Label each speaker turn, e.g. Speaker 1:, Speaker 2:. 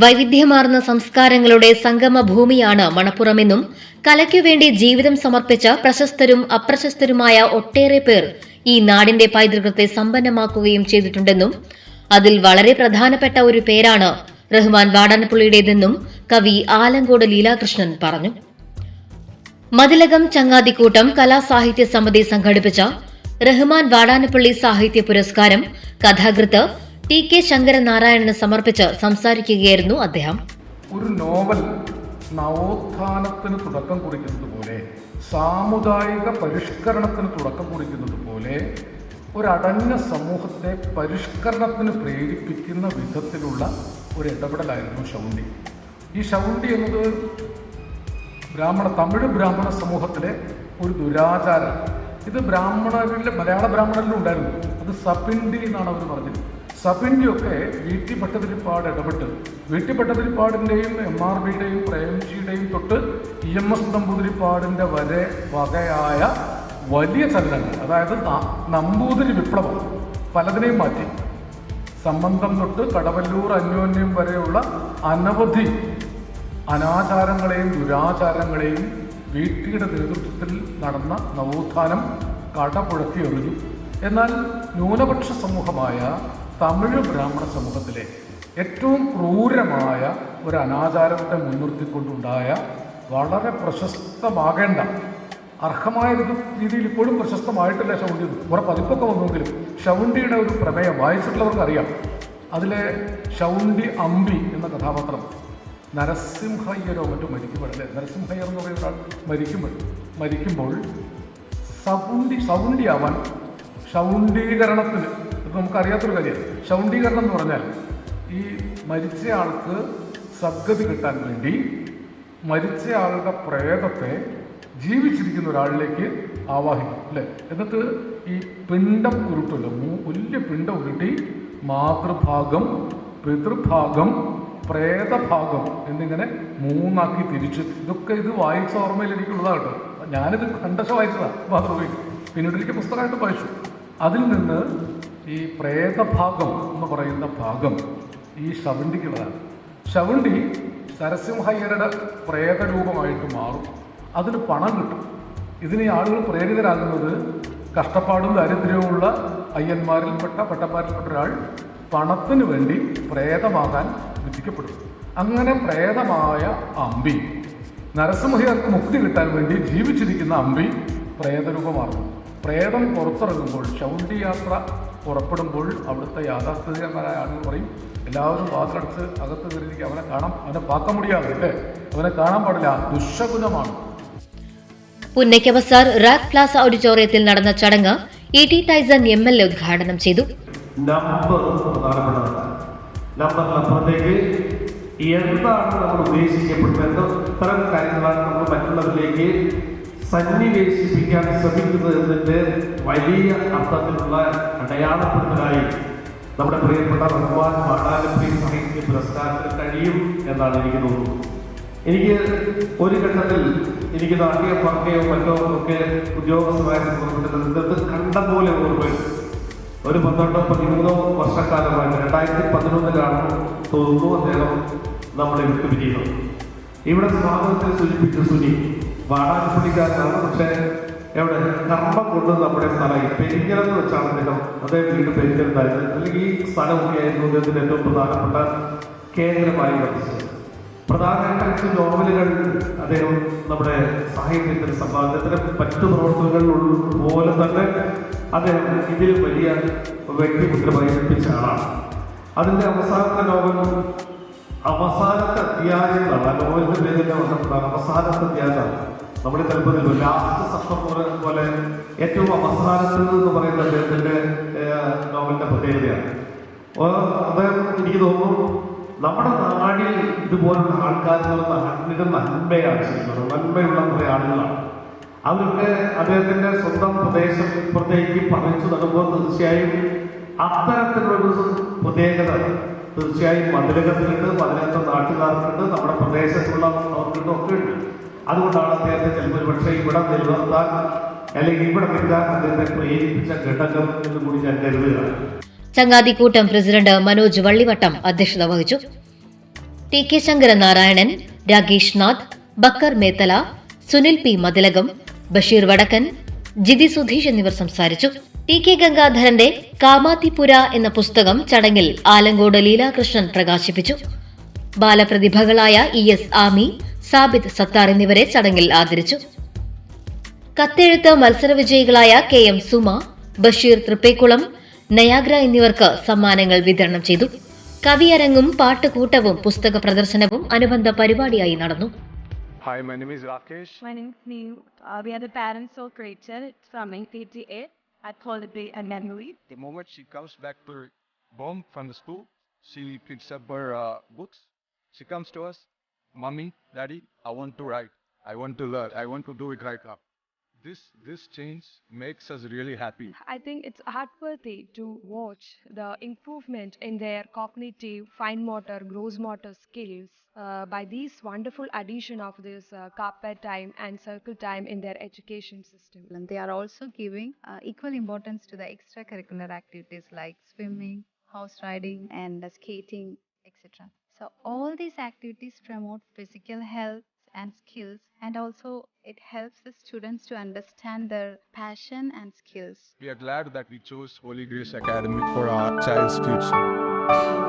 Speaker 1: വൈവിധ്യമാർന്ന സംസ്കാരങ്ങളുടെ സംഗമ ഭൂമിയാണ് മണപ്പുറമെന്നും കലയ്ക്കുവേണ്ടി ജീവിതം സമർപ്പിച്ച പ്രശസ്തരും അപ്രശസ്തരുമായ ഒട്ടേറെ പേർ ഈ നാടിന്റെ പൈതൃകത്തെ സമ്പന്നമാക്കുകയും ചെയ്തിട്ടുണ്ടെന്നും അതിൽ വളരെ പ്രധാനപ്പെട്ട ഒരു പേരാണ് റഹ്മാൻ വാടാനപ്പുള്ളിയുടേതെന്നും കവി ആലങ്കോട് ലീലാകൃഷ്ണൻ പറഞ്ഞു. മതിലകം ചങ്ങാതിക്കൂട്ടം കലാസാഹിത്യ സമിതി സംഘടിപ്പിച്ച റഹ്മാൻ വാടാനപ്പള്ളി സാഹിത്യ പുരസ്കാരം കഥാകൃത്ത് ടി കെ ശങ്കരനാരായണന് സമർപ്പിച്ച് സംസാരിക്കുകയായിരുന്നു അദ്ദേഹം.
Speaker 2: ഒരു നോവൽ നവോത്ഥാനത്തിന് തുടക്കം കുറിക്കുന്നത് പോലെ സാമുദായിക പരിഷ്കരണത്തിന് തുടക്കം കുറിക്കുന്നത് പോലെ ഒരടഞ്ഞ സമൂഹത്തെ പരിഷ്കരണത്തിന് പ്രേരിപ്പിക്കുന്ന വിധത്തിലുള്ള ഒരു ഇടപെടലായിരുന്നു ശൗണ്ടി. ഈ ശൗണ്ടി എന്നത് ബ്രാഹ്മണ തമിഴ് ബ്രാഹ്മണ സമൂഹത്തിലെ ഒരു ദുരാചാരം. ഇത് ബ്രാഹ്മണരിലെ മലയാള ബ്രാഹ്മണരിലും ഉണ്ടായിരുന്നു. അത് സപിണ്ടി എന്നാണ് അവർ പറഞ്ഞത് സപിണ്ടിയൊക്കെ വീട്ടി ഭട്ടതിരിപ്പാട് ഇടപെട്ട് വീട്ടി ഭട്ടതിരിപ്പാടിന്റെയും എം ആർ ബിയുടെയും പ്രേംജിയുടെയും തൊട്ട് ഇ എം എസ് നമ്പൂതിരിപ്പാടിന്റെ വരെ വകയായ വലിയ ചലനങ്ങൾ അതായത് നമ്പൂതിരി വിപ്ലവം പലതിനെയും മാറ്റി. സംബന്ധം തൊട്ട് കടവല്ലൂർ അന്യോന്യം വരെയുള്ള അനവധി അനാചാരങ്ങളെയും ദുരാചാരങ്ങളെയും വീട്ടിയുടെ നേതൃത്വത്തിൽ നടന്ന നവോത്ഥാനം കടപുഴക്കി എറിഞ്ഞു എന്നാൽ ന്യൂനപക്ഷ സമൂഹമായ തമിഴ് ബ്രാഹ്മണ സമൂഹത്തിലെ ഏറ്റവും ക്രൂരമായ ഒരു അനാചാരത്തെ മുൻനിർത്തിക്കൊണ്ടുണ്ടായ വളരെ പ്രശസ്തമാകേണ്ട അർഹമായ രീതിയിൽ ഇപ്പോഴും പ്രശസ്തമായിട്ടില്ല ശൗണ്ടി. കുറെ പതിപ്പൊക്കെ വന്നുവെങ്കിലും ഷൗണ്ടിയുടെ ഒരു പ്രമേയം വായിച്ചിട്ടുള്ളവർക്ക് അറിയാം അതിലെ ഷൗണ്ടി അമ്പി എന്ന കഥാപാത്രം നരസിംഹയ്യരോ മറ്റോ മരിക്കുമ്പോഴല്ലേ നരസിംഹയ്യർ എന്ന് പറയുന്ന ഒരാൾ മരിക്കുമ്പോൾ മരിക്കുമ്പോൾ സൗണ്ടി സൗണ്ടിയാവാൻ ശൗണ്ടീകരണത്തിന് ഇത് നമുക്കറിയാത്തൊരു കാര്യമാണ്. ശൗണ്ടീകരണം എന്ന് പറഞ്ഞാൽ ഈ മരിച്ചയാൾക്ക് സദ്ഗതി കിട്ടാൻ വേണ്ടി മരിച്ചയാളുടെ പ്രേതത്തെ ജീവിച്ചിരിക്കുന്ന ഒരാളിലേക്ക് ആവാഹിക്കും അല്ലേ? എന്നിട്ട് ഈ പിണ്ടം ഉരുട്ടല്ലോ വലിയ പിണ്ടം ഉരുട്ടി മാതൃഭാഗം പിതൃഭാഗം പ്രേതഭാഗം എന്നിങ്ങനെ മൂന്നാക്കി തിരിച്ച്. ഇതൊക്കെ ഇത് വായിച്ച ഓർമ്മയിൽ എനിക്കുള്ളതാണ് കേട്ടോ. ഞാനിത് കണ്ടശ വായിച്ചതാണ് മാതൃഭൂമി പിന്നീട് എനിക്ക് പുസ്തകമായിട്ട് വായിച്ചു. അതിൽ നിന്ന് ഈ പ്രേതഭാഗം എന്ന് പറയുന്ന ഭാഗം ഈ ശവണ്ടിക്കുള്ളതാണ്. ശവണ്ടി സരസിംഹയ്യരുടെ പ്രേതരൂപമായിട്ട് മാറും. അതിന് പണം കിട്ടും. ഇതിന് ആളുകൾ പ്രേരിതരാകുന്നത് കഷ്ടപ്പാടും ദാരിദ്ര്യവുമുള്ള അയ്യന്മാരിൽപ്പെട്ട പട്ടന്മാരിൽപ്പെട്ട ഒരാൾ പണത്തിന് വേണ്ടി പ്രേതമാകാൻ വിധിക്കപ്പെടും. അങ്ങനെ പ്രേതമായ അമ്പി നരസിംഹയർക്ക് മുക്തി കിട്ടാൻ വേണ്ടി ജീവിച്ചിരിക്കുന്ന അമ്പി പ്രേതരൂപമാകും പ്രേതം പുറത്തിറങ്ങുമ്പോൾ ശൗണ്ടി യാത്ര പുറപ്പെടുമ്പോൾ അവിടുത്തെ യാഥാസ്ഥിതികന്മാരായ ആളുകൾ പറയും എല്ലാവരും വാതിലടച്ച് അകത്ത് കയറിയിരിക്കും അവനെ കാണാം അവനെ പാക്ക അല്ലേ? അവനെ കാണാൻ പാടില്ല. ദുശകുലമാണ്.
Speaker 1: പുന്നയ്ക്ക ബസാർ റാക് പ്ലാസ ഓഡിറ്റോറിയത്തിൽ നടന്ന ചടങ്ങ് E T Taison M L A ഉദ്ഘാടനം ചെയ്തു.
Speaker 3: നമ്പർ പ്രധാനപ്പെട്ടതാണ്. നമ്പറിനപ്പുറത്തേക്ക് എന്താണ് നമ്മൾ ഉദ്ദേശിക്കപ്പെടുന്നത്? ഇത്തരം കാര്യങ്ങളാണ് നമ്മൾ മറ്റുള്ളവരിലേക്ക് സന്നിവേശിപ്പിക്കാൻ ശ്രമിക്കുന്നത് എന്നതിന്റെ വലിയ അർത്ഥത്തിലുള്ള അടയാളപ്പെടുത്തലായി നമ്മുടെ പ്രിയപ്പെട്ട റഹ്മാൻ മാടാലപ്പി സാഹിത്യ പുരസ്കാരത്തിന് കഴിയും എന്നാണ് എനിക്ക് തോന്നുന്നത്. എനിക്ക് ഒരു ഘട്ടത്തിൽ എനിക്ക് നാട്ടിയ പറക്കയോ മറ്റോ ഒക്കെ ഉദ്യോഗസ്ഥമായ ബന്ധപ്പെട്ട് കണ്ട പോലെ ഓർമ്മയുണ്ട്. ഒരു പന്ത്രണ്ടോ പതിമൂന്നോ വർഷക്കാലമായിട്ട് രണ്ടായിരത്തി പതിനൊന്നിലാണ് തോന്നുന്നു അദ്ദേഹം നമ്മളെ വിട്ടുപിരിയുന്നത്. ഇവിടെ സ്വാഗതത്തിൽ സൂചിപ്പിച്ച സുനി വാടാനപ്പള്ളിക്കാരനാണ്. പക്ഷേ എവിടെ? കർമ്മം കൊണ്ട് നമ്മുടെ സ്ഥലം പെരിഞ്ഞരം എന്ന് വെച്ചാണ് അദ്ദേഹം അദ്ദേഹം വീട് പെരിഞ്ഞരത്തായിരുന്നു അല്ലെങ്കിൽ ഈ സ്ഥലമൊക്കെ ആയിരുന്നു അദ്ദേഹത്തിന്റെ ഏറ്റവും പ്രധാനപ്പെട്ട കേന്ദ്രമായി വർദ്ധിച്ചത് പ്രധാനപ്പെട്ട നോവലുകൾ അദ്ദേഹം നമ്മുടെ സാഹിത്യത്തിൽ സമ്പാദനത്തിന് മറ്റു പ്രവർത്തനങ്ങൾ പോലെ തന്നെ അദ്ദേഹം ഇതിൽ വലിയ വ്യക്തിമുദ്ര പതിപ്പിച്ച ആളാണ്. അതിന്റെ അവസാനത്തെ നോവൽ അവസാനത്തെ അധ്യായങ്ങളാണ്. ആ നോവലിന്റെ പേരിൽ അവസാനത്തെ അധ്യായമാണ് നമ്മുടെ തലപ്പത്തിൽ ലാസ്റ്റ് സപ്തം പോലെ ഏറ്റവും അവസാനത്തത് എന്ന് പറയുന്ന അദ്ദേഹത്തിന്റെ നോവലിന്റെ പ്രത്യേകതയാണ്. അദ്ദേഹം എനിക്ക് തോന്നുന്നു നമ്മുടെ നാടിൽ ഇതുപോലുള്ള ആൾക്കാർ നാടിന്റെ നന്മയാണ് ചെയ്യുന്നത്. നന്മയുള്ള കുറെ ആളുകളാണ്. അവരുടെ അദ്ദേഹത്തിന്റെ സ്വന്തം പ്രദേശം ഇപ്പുറത്തേക്ക് പറഞ്ഞു നടുമ്പോൾ തീർച്ചയായും അത്തരത്തിലുള്ളൊരു പ്രത്യേകത തീർച്ചയായും മതിലകത്തിലുണ്ട് മതിലകത്തെ നാട്ടുകാർക്കുണ്ട് നമ്മുടെ പ്രദേശത്തുള്ള അവർക്കുണ്ട് ഒക്കെ ഉണ്ട് അതുകൊണ്ടാണ് അദ്ദേഹത്തെ ചിലപ്പോൾ പക്ഷേ ഇവിടെ നിലനിർത്താൻ അല്ലെങ്കിൽ ഇവിടെ നിൽക്കാൻ അദ്ദേഹത്തെ പ്രേരിപ്പിച്ച ഘടകം എന്ന് കൂടി ഞാൻ കരുതുകയാണ്.
Speaker 1: ചങ്ങാതിക്കൂട്ടം പ്രസിഡന്റ് മനോജ് വള്ളിവട്ടം അധ്യക്ഷത വഹിച്ചു. T K Sankaranarayanan Rakesh Nath Bakkar Methala Sunil P Mathilakam Basheer Vadakkan Jithi Sudheesh എന്നിവർ സംസാരിച്ചു. ടി കെ ഗംഗാധരന്റെ കാമാത്തിപുര എന്ന പുസ്തകം ചടങ്ങിൽ ആലങ്കോട് ലീലാകൃഷ്ണൻ പ്രകാശിപ്പിച്ചു. ബാലപ്രതിഭകളായ ഇ എസ് ആമി സാബിദ് സത്താർ എന്നിവരെ ചടങ്ങിൽ ആദരിച്ചു. കത്തെഴുത്ത് മത്സര വിജയികളായ K M Suma Basheer Thrippekulam Niagara എന്നിവർക്ക് സമ്മാനങ്ങൾ വിതരണം ചെയ്തു. കവിയരങ്ങും പാട്ടുകൂട്ടവും പുസ്തക പ്രദർശനവും അനുബന്ധ പരിപാടിയായി നടന്നു.
Speaker 4: She picks up her uh, books. She comes to us. Mommy, Daddy, I want to write. I want to learn. I want to do it right now. This this change makes us really happy.
Speaker 5: I think it's heartworthy to watch the improvement in their cognitive, fine motor, gross motor skills uh, by this wonderful addition of this uh, carpet time and circle time in their education system.
Speaker 6: and they are also giving uh, equal importance to the extracurricular activities like swimming, horse riding, and uh, skating, etc. So, all these activities promote physical health and skills, and also it helps the students to understand their passion and skills.
Speaker 4: We are glad that we chose Holy Grace Academy for our child's future.